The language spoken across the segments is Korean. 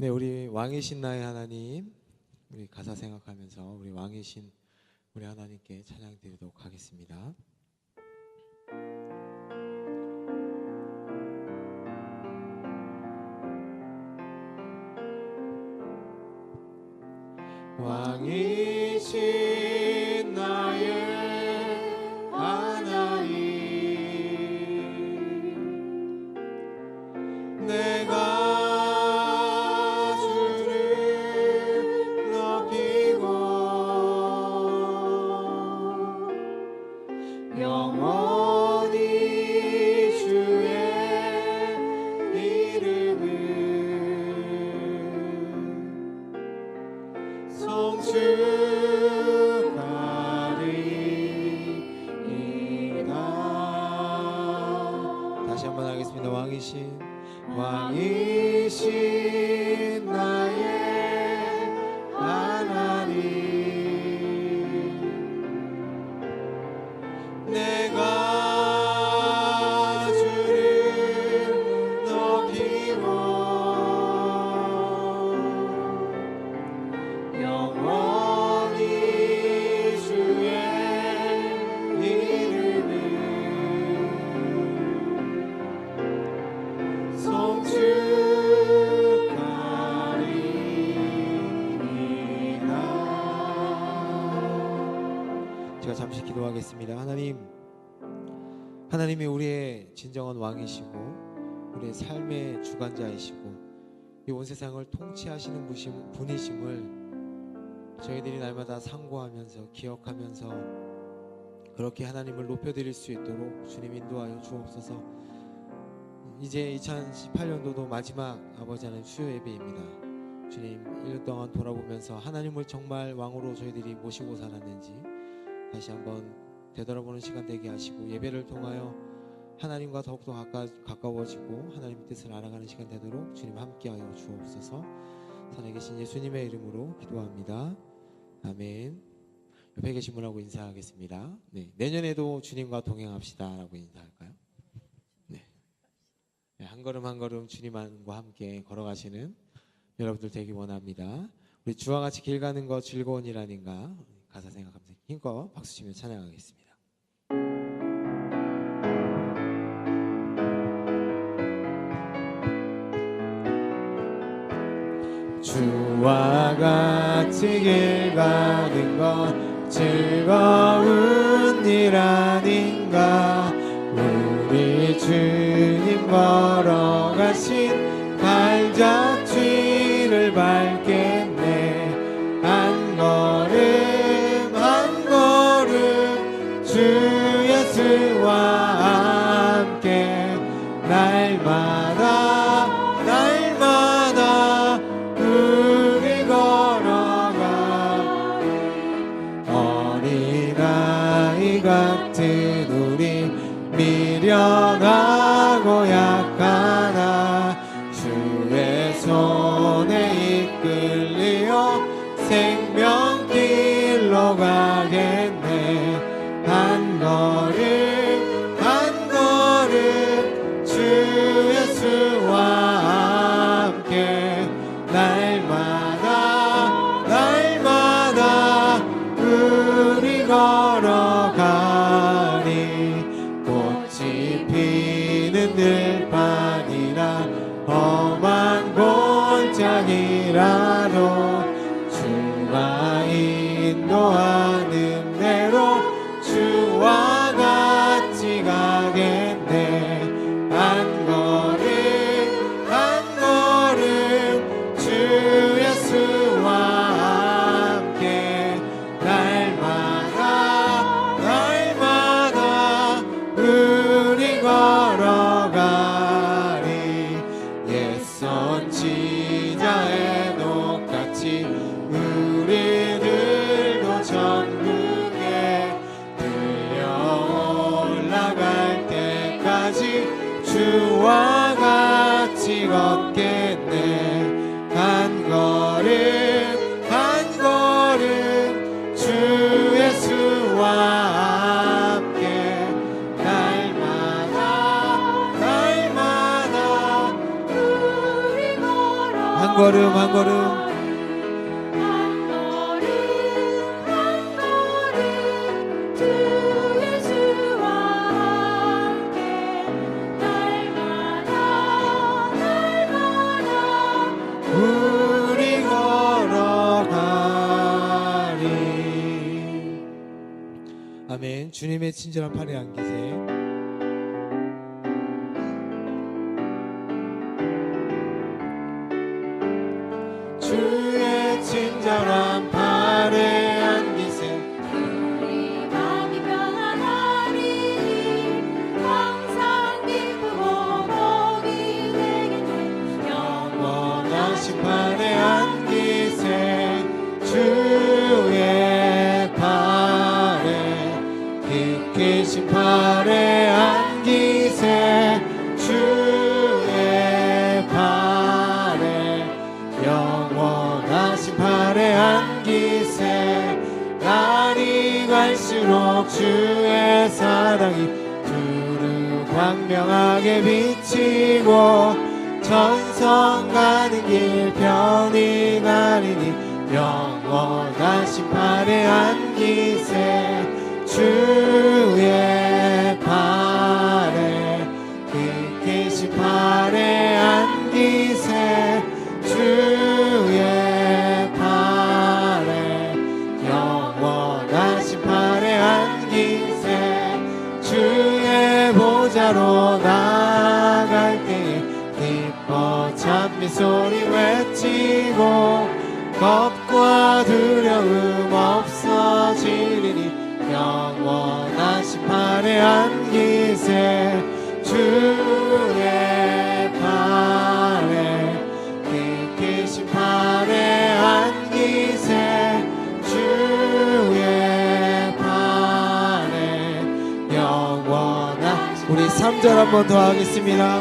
네, 우리 왕이신 나의 하나님, 우리 가사 생각하면서 우리 왕이신 우리 하나님께 찬양 드리도록 하겠습니다. 왕이신 기도하겠습니다 하나님 하나님이 우리의 진정한 왕이시고 우리의 삶의 주관자이시고 이 온 세상을 통치하시는 분이심- 분이심을 저희들이 날마다 상고하면서 기억하면서 그렇게 하나님을 높여드릴 수 있도록 주님 인도하여 주옵소서. 이제 2018년도도 마지막 아버지 하나님 수요 예배입니다. 주님 1년 동안 돌아보면서 하나님을 정말 왕으로 저희들이 모시고 살았는지 다시 한번 되돌아보는 시간 되게 하시고 예배를 통하여 하나님과 더욱더 가까, 가까워지고 하나님의 뜻을 알아가는 시간 되도록 주님 함께하여 주옵소서. 산에 계신 예수님의 이름으로 기도합니다. 아멘. 옆에 계신 분하고 인사하겠습니다. 네, 내년에도 주님과 동행합시다 라고 인사할까요? 네. 네, 한 걸음 한 걸음 주님과 함께 걸어가시는 여러분들 되기 원합니다. 우리 주와 같이 길 가는 거 즐거운 일 아닌가 가사 생각하면서 힘껏 박수 치며 찬양하겠습니다. 주와 같이 길 가는 건 즐거운 일 아닌가 우리 주님 걸어가신 발자취를 밟겠 예수와 함께 날마다 날마다 우리 걸어가. 어린아이 같은 우리 미련하고 약하나 주의 손에 이끌 우 걸음 한 걸음. 주님의 친절한 팔에 안기세 주 사랑이 두루 광명하게 비치고 전성 가는 길 편히 가리니 영원하신 팔에 안기세 주의 보좌로 나갈 때에 기뻐 찬미 소리 외치고 겁과 두려움 없어지리니 영원하신 팔에 안기세 3절 한 번 더 하겠습니다.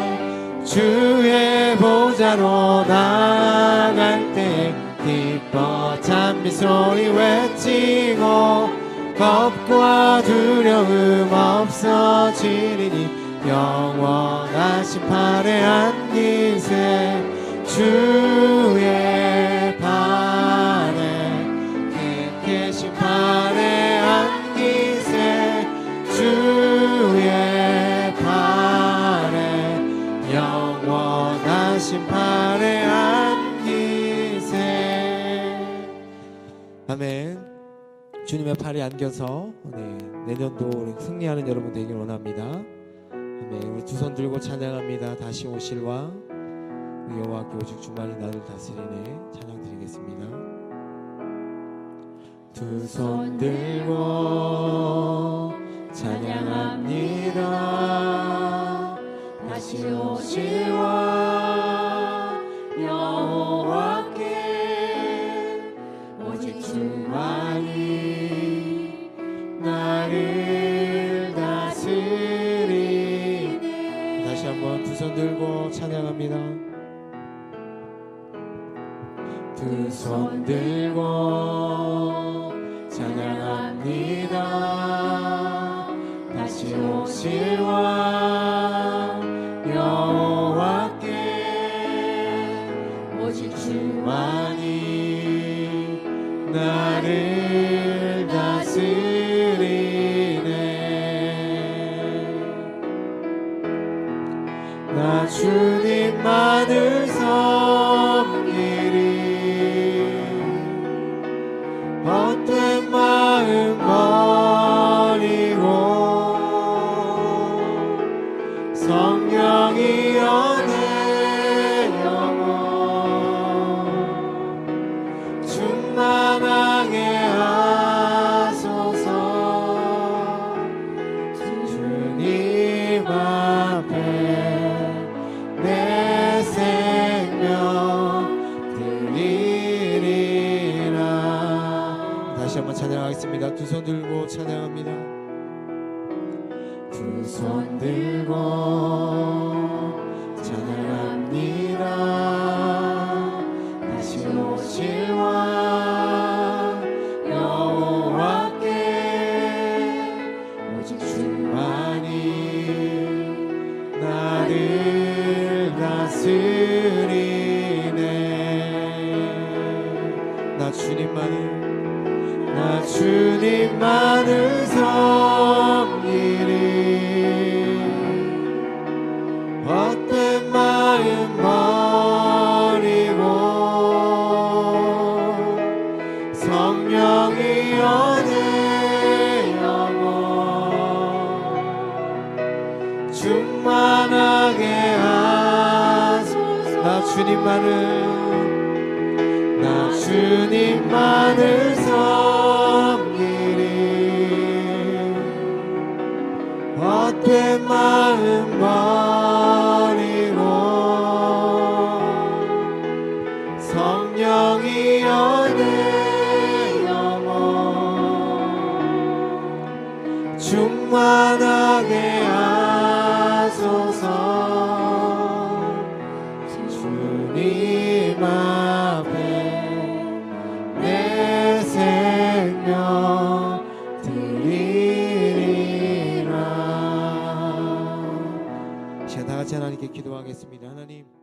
주의 보좌로 나갈 때 기뻐 찬미 소리 외치고 겁과 두려움 없어지리니 영원하신 팔에 안기세 주의 영원하신 팔에 안기세. 아멘. 주님의 팔에 안겨서 네, 내년도 승리하는 여러분 되길 원합니다. 아멘. 우리 두 손 들고 찬양합니다. 다시 오실 왕 우리 여호와께 오직 주만이 나를 다스리네 찬양 드리겠습니다. 두 손 들고 찬양합니다. 다시 왕 두손 들고 찬양합니다. 두 손 들고 찬양합니다. 다시 오실 왕 여호와께 오직 주만이 나를 찬양하겠습니다. 두 손 들고 찬양합니다. 두 손 들고 나 주님만을 섬기리 헛된 마음 버리고 성령이여 내 영혼 충만하게 하소서 하나님